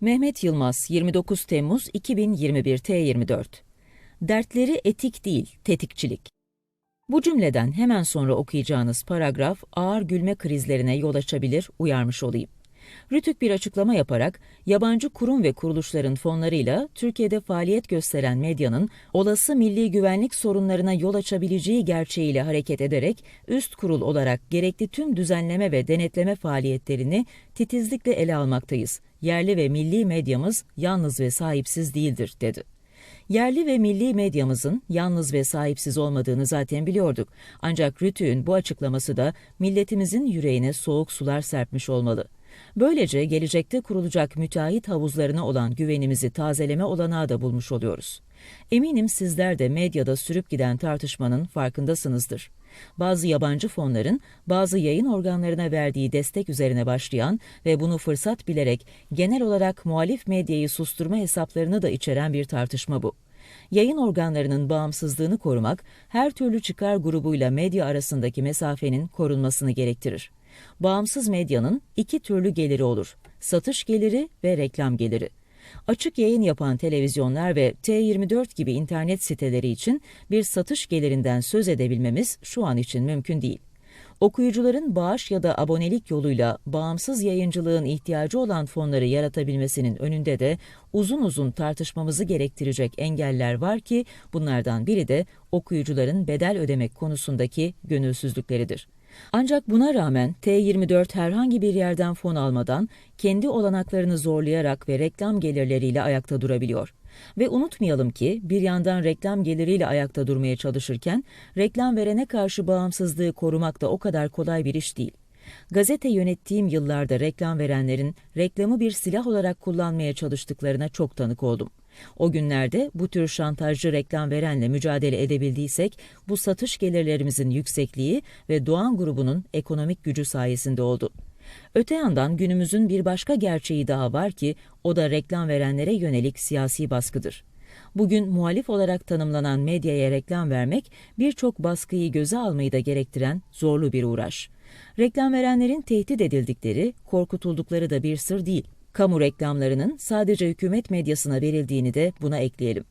Mehmet Yılmaz, 29 Temmuz 2021 T24 Dertleri etik değil, tetikçilik. Bu cümleden hemen sonra okuyacağınız paragraf ağır gülme krizlerine yol açabilir, uyarmış olayım. Rütük bir açıklama yaparak, yabancı kurum ve kuruluşların fonlarıyla Türkiye'de faaliyet gösteren medyanın olası milli güvenlik sorunlarına yol açabileceği gerçeğiyle hareket ederek üst kurul olarak gerekli tüm düzenleme ve denetleme faaliyetlerini titizlikle ele almaktayız. Yerli ve milli medyamız yalnız ve sahipsiz değildir, dedi. Yerli ve milli medyamızın yalnız ve sahipsiz olmadığını zaten biliyorduk. Ancak Rütük'ün bu açıklaması da milletimizin yüreğine soğuk sular serpmiş olmalı. Böylece gelecekte kurulacak müteahhit havuzlarına olan güvenimizi tazeleme olanağı da bulmuş oluyoruz. Eminim sizler de medyada sürüp giden tartışmanın farkındasınızdır. Bazı yabancı fonların bazı yayın organlarına verdiği destek üzerine başlayan ve bunu fırsat bilerek genel olarak muhalif medyayı susturma hesaplarını da içeren bir tartışma bu. Yayın organlarının bağımsızlığını korumak, her türlü çıkar grubuyla medya arasındaki mesafenin korunmasını gerektirir. Bağımsız medyanın iki türlü geliri olur. Satış geliri ve reklam geliri. Açık yayın yapan televizyonlar ve T24 gibi internet siteleri için bir satış gelirinden söz edebilmemiz şu an için mümkün değil. Okuyucuların bağış ya da abonelik yoluyla bağımsız yayıncılığın ihtiyacı olan fonları yaratabilmesinin önünde de uzun uzun tartışmamızı gerektirecek engeller var ki bunlardan biri de okuyucuların bedel ödemek konusundaki gönülsüzlükleridir. Ancak buna rağmen T24 herhangi bir yerden fon almadan kendi olanaklarını zorlayarak ve reklam gelirleriyle ayakta durabiliyor. Ve unutmayalım ki bir yandan reklam geliriyle ayakta durmaya çalışırken reklam verene karşı bağımsızlığı korumak da o kadar kolay bir iş değil. Gazete yönettiğim yıllarda reklam verenlerin reklamı bir silah olarak kullanmaya çalıştıklarına çok tanık oldum. O günlerde bu tür şantajcı reklam verenle mücadele edebildiysek bu satış gelirlerimizin yüksekliği ve Doğan grubunun ekonomik gücü sayesinde oldu. Öte yandan günümüzün bir başka gerçeği daha var ki o da reklam verenlere yönelik siyasi baskıdır. Bugün muhalif olarak tanımlanan medyaya reklam vermek birçok baskıyı göze almayı da gerektiren zorlu bir uğraş. Reklam verenlerin tehdit edildikleri, korkutuldukları da bir sır değil. Kamu reklamlarının sadece hükümet medyasına verildiğini de buna ekleyelim.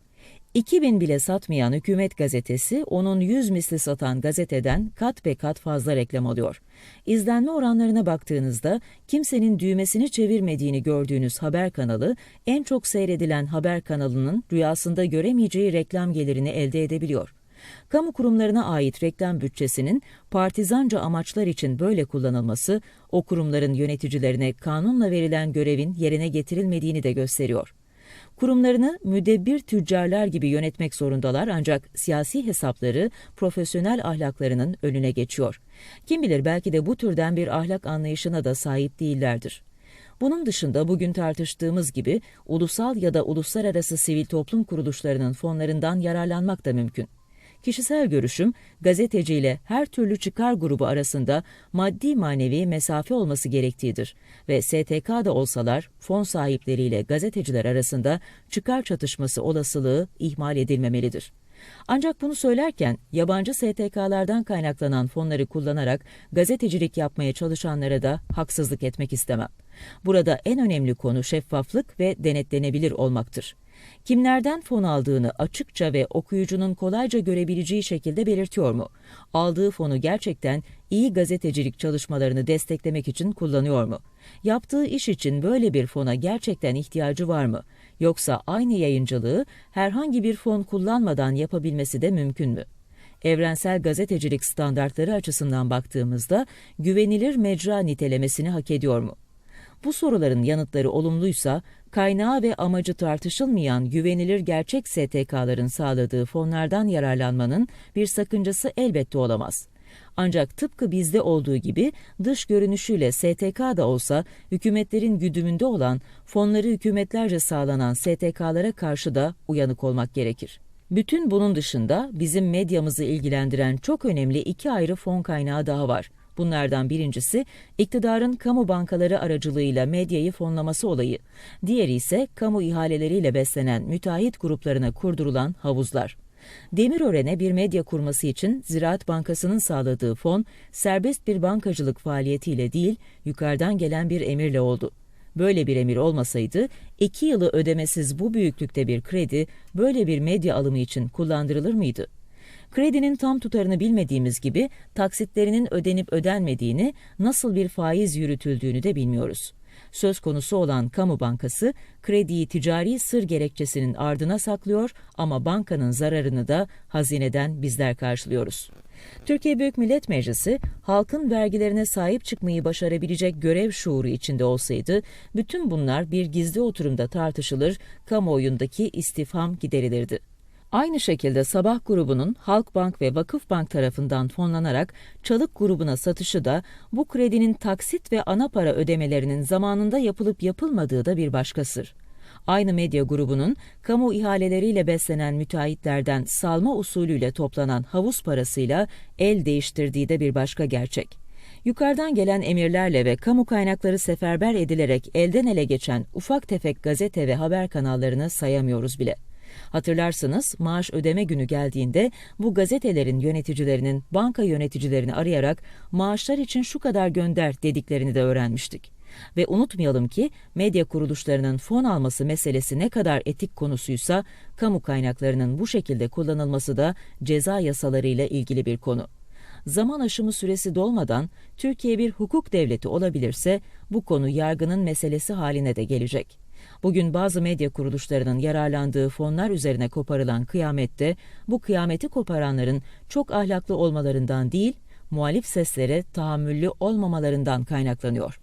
2000 bile satmayan hükümet gazetesi onun 100 misli satan gazeteden kat be kat fazla reklam alıyor. İzlenme oranlarına baktığınızda kimsenin düğmesini çevirmediğini gördüğünüz haber kanalı en çok seyredilen haber kanalının rüyasında göremeyeceği reklam gelirini elde edebiliyor. Kamu kurumlarına ait reklam bütçesinin partizanca amaçlar için böyle kullanılması, o kurumların yöneticilerine kanunla verilen görevin yerine getirilmediğini de gösteriyor. Kurumlarını müdebbir tüccarlar gibi yönetmek zorundalar ancak siyasi hesapları profesyonel ahlaklarının önüne geçiyor. Kim bilir belki de bu türden bir ahlak anlayışına da sahip değillerdir. Bunun dışında bugün tartıştığımız gibi ulusal ya da uluslararası sivil toplum kuruluşlarının fonlarından yararlanmak da mümkün. Kişisel görüşüm, gazeteciyle her türlü çıkar grubu arasında maddi manevi mesafe olması gerektiğidir ve STK'da olsalar fon sahipleriyle gazeteciler arasında çıkar çatışması olasılığı ihmal edilmemelidir. Ancak bunu söylerken yabancı STK'lardan kaynaklanan fonları kullanarak gazetecilik yapmaya çalışanlara da haksızlık etmek istemem. Burada en önemli konu şeffaflık ve denetlenebilir olmaktır kimlerden fon aldığını açıkça ve okuyucunun kolayca görebileceği şekilde belirtiyor mu? Aldığı fonu gerçekten iyi gazetecilik çalışmalarını desteklemek için kullanıyor mu? Yaptığı iş için böyle bir fona gerçekten ihtiyacı var mı? Yoksa aynı yayıncılığı herhangi bir fon kullanmadan yapabilmesi de mümkün mü? evrensel gazetecilik standartları açısından baktığımızda güvenilir mecra nitelemesini hak ediyor mu? Bu soruların yanıtları olumluysa, kaynağı ve amacı tartışılmayan güvenilir gerçek STK'ların sağladığı fonlardan yararlanmanın bir sakıncası elbette olamaz. Ancak tıpkı bizde olduğu gibi dış görünüşüyle STK da olsa hükümetlerin güdümünde olan fonları hükümetlerce sağlanan STK'lara karşı da uyanık olmak gerekir. Bütün bunun dışında bizim medyamızı ilgilendiren çok önemli iki ayrı fon kaynağı daha var. Bunlardan birincisi iktidarın kamu bankaları aracılığıyla medyayı fonlaması olayı. Diğeri ise kamu ihaleleriyle beslenen müteahhit gruplarına kurdurulan havuzlar. Demirören'e bir medya kurması için Ziraat Bankası'nın sağladığı fon, serbest bir bankacılık faaliyetiyle değil, yukarıdan gelen bir emirle oldu. Böyle bir emir olmasaydı, iki yılı ödemesiz bu büyüklükte bir kredi böyle bir medya alımı için kullandırılır mıydı? Kredinin tam tutarını bilmediğimiz gibi taksitlerinin ödenip ödenmediğini, nasıl bir faiz yürütüldüğünü de bilmiyoruz. Söz konusu olan kamu bankası krediyi ticari sır gerekçesinin ardına saklıyor ama bankanın zararını da hazineden bizler karşılıyoruz. Türkiye Büyük Millet Meclisi halkın vergilerine sahip çıkmayı başarabilecek görev şuuru içinde olsaydı bütün bunlar bir gizli oturumda tartışılır, kamuoyundaki istifham giderilirdi. Aynı şekilde Sabah grubunun Halkbank ve Vakıfbank tarafından fonlanarak Çalık grubuna satışı da bu kredinin taksit ve ana para ödemelerinin zamanında yapılıp yapılmadığı da bir başka sır. Aynı medya grubunun kamu ihaleleriyle beslenen müteahhitlerden salma usulüyle toplanan havuz parasıyla el değiştirdiği de bir başka gerçek. Yukarıdan gelen emirlerle ve kamu kaynakları seferber edilerek elden ele geçen ufak tefek gazete ve haber kanallarını sayamıyoruz bile. Hatırlarsınız maaş ödeme günü geldiğinde bu gazetelerin yöneticilerinin banka yöneticilerini arayarak maaşlar için şu kadar gönder dediklerini de öğrenmiştik. Ve unutmayalım ki medya kuruluşlarının fon alması meselesi ne kadar etik konusuysa kamu kaynaklarının bu şekilde kullanılması da ceza yasalarıyla ilgili bir konu. Zaman aşımı süresi dolmadan Türkiye bir hukuk devleti olabilirse bu konu yargının meselesi haline de gelecek. Bugün bazı medya kuruluşlarının yararlandığı fonlar üzerine koparılan kıyamette bu kıyameti koparanların çok ahlaklı olmalarından değil, muhalif seslere tahammüllü olmamalarından kaynaklanıyor.